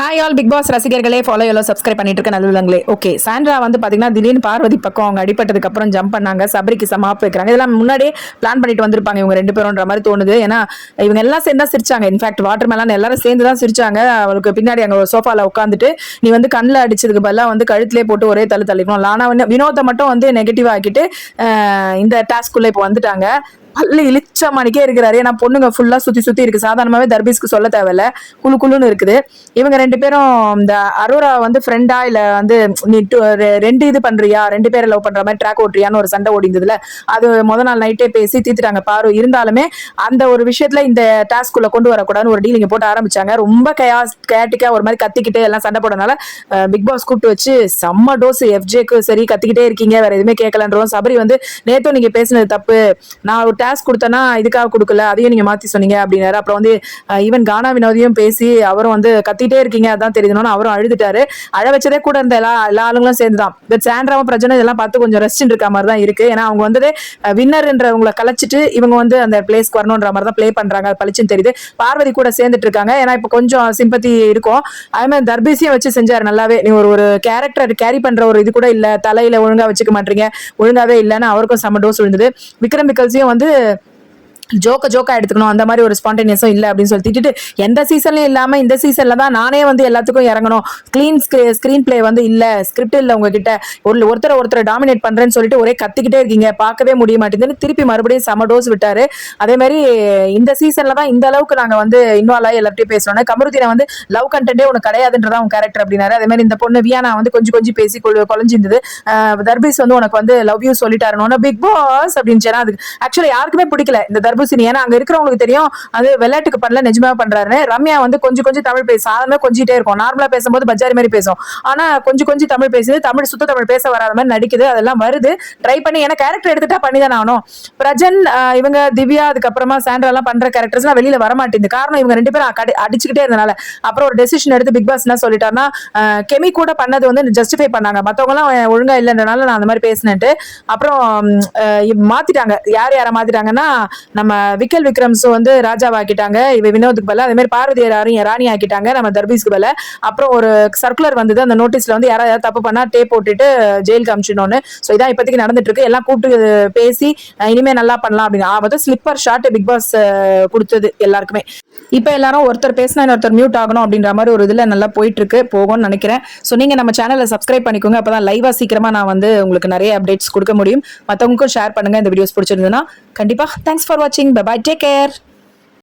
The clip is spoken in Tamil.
ஹாய் ஆல் பிக் பாஸ் ரசிகர்களே ஃபாலோ எல்லாம் சப்ஸ்கிரைப் பண்ணிட்டு இருக்க நல்லவங்களே ஓகே சாண்ட்ரா வந்து பார்த்தீங்கன்னா திடீர்னு பார்வதி பக்கம் அவங்க அடிபட்டதுக்கு அப்புறம் ஜம்ப் பண்ணாங்க. சபரிக்கு சமாப்பு வைக்கிறாங்க. இதெல்லாம் முன்னாடியே பிளான் பண்ணிட்டு வந்திருப்பாங்க இவங்க ரெண்டு பேரும்ன்ற மாதிரி தோணுது. ஏன்னா இவங்க எல்லாம் சேர்ந்து தான் சிரிச்சாங்க இன்ஃபேக்ட் வாட்டர் மேலான் எல்லாரும் சேர்ந்து தான் சிரிச்சாங்க. அவளுக்கு பின்னாடி அங்கே ஒரு உட்காந்துட்டு நீ வந்து கண்ணில் அடிச்சதுக்கு பதிலாக வந்து கழுத்திலே போட்டு ஒரே தள்ளு தள்ளிக்கணும். லானா வந்து வினோத்தை மட்டும் வந்து நெகட்டிவ் ஆக்கிட்டு இந்த டாஸ்க்குள்ளே இப்போ வந்துட்டாங்க. பல்லு இழிச்ச மணிக்கே இருக்கிறாரு. ஏன்னா பொண்ணுங்க ஃபுல்லா சுத்தி சுத்தி இருக்கு. சாதாரணமாவே தர்பீஸ்க்கு சொல்ல தேவையில்ல. குழு குழுன்னு இருக்குது. இவங்க ரெண்டு பேரும் இந்த அரோரா வந்து ஃப்ரெண்டா இல்ல வந்து நீ ரெண்டு இது பண்றியா? ரெண்டு பேரை லவ் பண்ற மாதிரி ட்ராக் ஓட்டுறியான்னு ஒரு சண்டை ஓடிந்ததுல. அது முத நாள் நைட்டே பேசி தீர்த்துட்டாங்க பாரு. இருந்தாலுமே அந்த ஒரு விஷயத்துல இந்த டாஸ்க்குள்ள கொண்டு வரக்கூடாதுன்னு ஒரு டீலிங்க போட்டு ஆரம்பிச்சாங்க. ரொம்ப கயாஸ் கேட்டிக்கா ஒரு மாதிரி கத்திக்கிட்டு எல்லாம் சண்டை போடனால பிக் பாஸ் கூப்பிட்டு வச்சு செம்ம டோஸ் எஃப்ஜேக்கு சரி கத்திக்கிட்டே இருக்கீங்க. வேற எதுவுமே கேட்கலன்றோம். சபரி வந்து நேத்தும் நீங்க பேசினது தப்பு. நான் ஒரு டாஸ்க் கொடுத்தேன்னா இதுக்காக கொடுக்கல அதையும் நீங்க மாத்தி சொன்னீங்க அப்படின்னாரு. அப்புறம் வந்து ஈவன் கானா வினோதியும் பேசி அவரும் வந்து கத்திட்டே இருக்கீங்க அதான் தெரியுதுன்னு அவரும் அழுதுட்டாரு. அழ வச்சதே கூட இருந்த எல்லா எல்லா ஆளுங்களும் சேர்ந்துதான். பட் சாண்ட்ராவும் பிரச்சனை இதெல்லாம் பார்த்து கொஞ்சம் ரெஸ்ட் இருக்க மாதிரி தான் இருக்கு. ஏன்னா அவங்க வந்து வின்னர்ன்றவங்களை கலைச்சிட்டு இவங்க வந்து அந்த பிளேஸ்க்கு வரணுன்ற மாதிரி தான் ப்ளே பண்றாங்க. அது பளிச்சுன்னு தெரியுது. பார்வதி கூட சேர்ந்துட்டு இருக்காங்க. ஏன்னா இப்போ கொஞ்சம் சிம்பத்தி இருக்கும். அதே மாதிரி தர்பீசியும் வச்சு செஞ்சாரு நல்லாவே. நீ ஒரு ஒரு கேரக்டர் கேரி பண்ற ஒரு இது கூட இல்ல. தலையில ஒழுங்கா வச்சுக்க மாட்டீங்க. ஒழுங்காவே இல்லைன்னு அவருக்கும் செம்ம டோஸ் விழுந்தது. விக்ரம் விக்கல்ஸையும் வந்து abi. ஜோக்க ஜோக்கா எடுத்துக்கணும். அந்த மாதிரி ஒரு ஸ்பான்டேனியஸும் இல்லை அப்படின்னு சொல்லி திட்டிட்டு எந்த சீசன்லயும் இல்லாம இந்த சீசன்ல தான் நானே வந்து எல்லாத்துக்கும் இறங்கணும். க்ளீன் ஸ்கிரீன் பிளே வந்து இல்ல ஸ்கிரிப்ட் இல்ல உங்ககிட்ட. ஒரு ஒருத்தர் ஒருத்தர் டாமினேட் பண்றேன்னு சொல்லிட்டு ஒரே கத்திக்கிட்டே இருக்கீங்க. பார்க்கவே முடிய மாட்டேங்குதுன்னு திருப்பி மறுபடியும் செம டோஸ் விட்டாரு. அதே மாதிரி இந்த சீசன்ல தான் இந்த அளவுக்கு நாங்க வந்து இன்வால்வ் ஆகி எல்லாத்தையும் பேசுறோம் கமருதீனை வந்து லவ் கண்டென்ட்டே உனக்கு கிடையாதுன்றதா உன் கேரக்டர் அப்படின்னாரு. அதே மாதிரி இந்த பொண்ணு வியானா வந்து கொஞ்சம் கொஞ்சம் பேசி குழஞ்சிருந்தது தர்பீஸ் வந்து உனக்கு வந்து லவ் யூ சொல்லிட்டாருன்னு பிக் பாஸ் அப்படின்னு அதுக்கு ஆக்சுவலி யாருக்குமே பிடிக்கல. இந்த தர்பூசணி ஏன்னா அங்க இருக்கிறவங்களுக்கு தெரியும் அது விளையாட்டுக்கு பண்ணல நிஜமா பண்றாருன்னு. ரம்யா வந்து கொஞ்சம் கொஞ்சம் தமிழ் பேச. சாதாரண கொஞ்சிட்டே இருக்கும். நார்மலா பேசும்போது பஜாரி மாதிரி பேசும். ஆனா கொஞ்சம் கொஞ்சம் தமிழ் பேசுது. தமிழ் சுத்த தமிழ் பேச வராத மாதிரி நடிக்குது. அதெல்லாம் வருது. ட்ரை பண்ணி ஏன்னா கேரக்டர் எடுத்துட்டா பண்ணி தானே ஆகணும். பிரஜன் இவங்க திவ்யா அதுக்கப்புறமா சாண்ட்ரா எல்லாம் பண்ற கேரக்டர்ஸ்லாம் வெளியில வர மாட்டேங்குது காரணம் இவங்க ரெண்டு பேரும் அடிச்சுக்கிட்டே இருந்தனால. அப்புறம் ஒரு டெசிஷன் எடுத்து பிக் பாஸ் என்ன சொல்லிட்டாருன்னா கெமி கூட பண்ணது வந்து ஜஸ்டிஃபை பண்ணாங்க. மத்தவங்க எல்லாம் ஒழுங்கா இல்லைன்றனால நான் அந்த மாதிரி பேசினேன்ட்டு. அப்புறம் மாத்திட்டாங்க. யார் யாரை மாத்திட்டாங்கன்னா நம்ம விக்கல் விக்ரம்ஸ் வந்து ராஜாவாக்கிட்டாங்க இவ வினோதுக்கு பதிலா அதே மாதிரி பார்வதி ராணி ராணி ஆக்கிட்டாங்க. நம்ம தர்பீஸ்க்கு பதிலா. அப்புறம் ஒரு சர்க்குலர் வந்தது. அந்த நோட்டீஸ்ல வந்து யாராவது தப்பு பண்ணா டேப் போட்டுட்டு ஜெயிலுக்கு அமிச்சிடணும்னு ஸோ இதான் இப்போதைக்கு நடந்துட்டு இருக்கு எல்லாம் கூப்பிட்டு பேசி இனிமே நல்லா பண்ணலாம் அப்படின்னு. ஆவது ஸ்லிப்பர் ஷாட் பிக் பாஸ் கொடுத்தது எல்லாருக்குமே. இப்போ எல்லாரும் ஒருத்தர் பேசினா இன்னொருத்தர் மியூட் ஆகணும் அப்படின்ற மாதிரி ஒரு இதுல நல்லா போயிட்டு இருக்கு போகும்னு நினைக்கிறேன். ஸோ நீங்க நம்ம சேனலை சப்ஸ்கிரைப் பண்ணிக்கோங்க. அப்பதான் லைவா சீக்கிரமா நான் வந்து உங்களுக்கு நிறைய அப்டேட்ஸ் கொடுக்க முடியும். மற்றவங்களுக்கும் ஷேர் பண்ணுங்க. இந்த வீடியோஸ் பிடிச்சிருந்ததுன்னா கண்டிப்பா தேங்க்ஸ் ஃபார் வாட்சிங் பை டேக் கேர்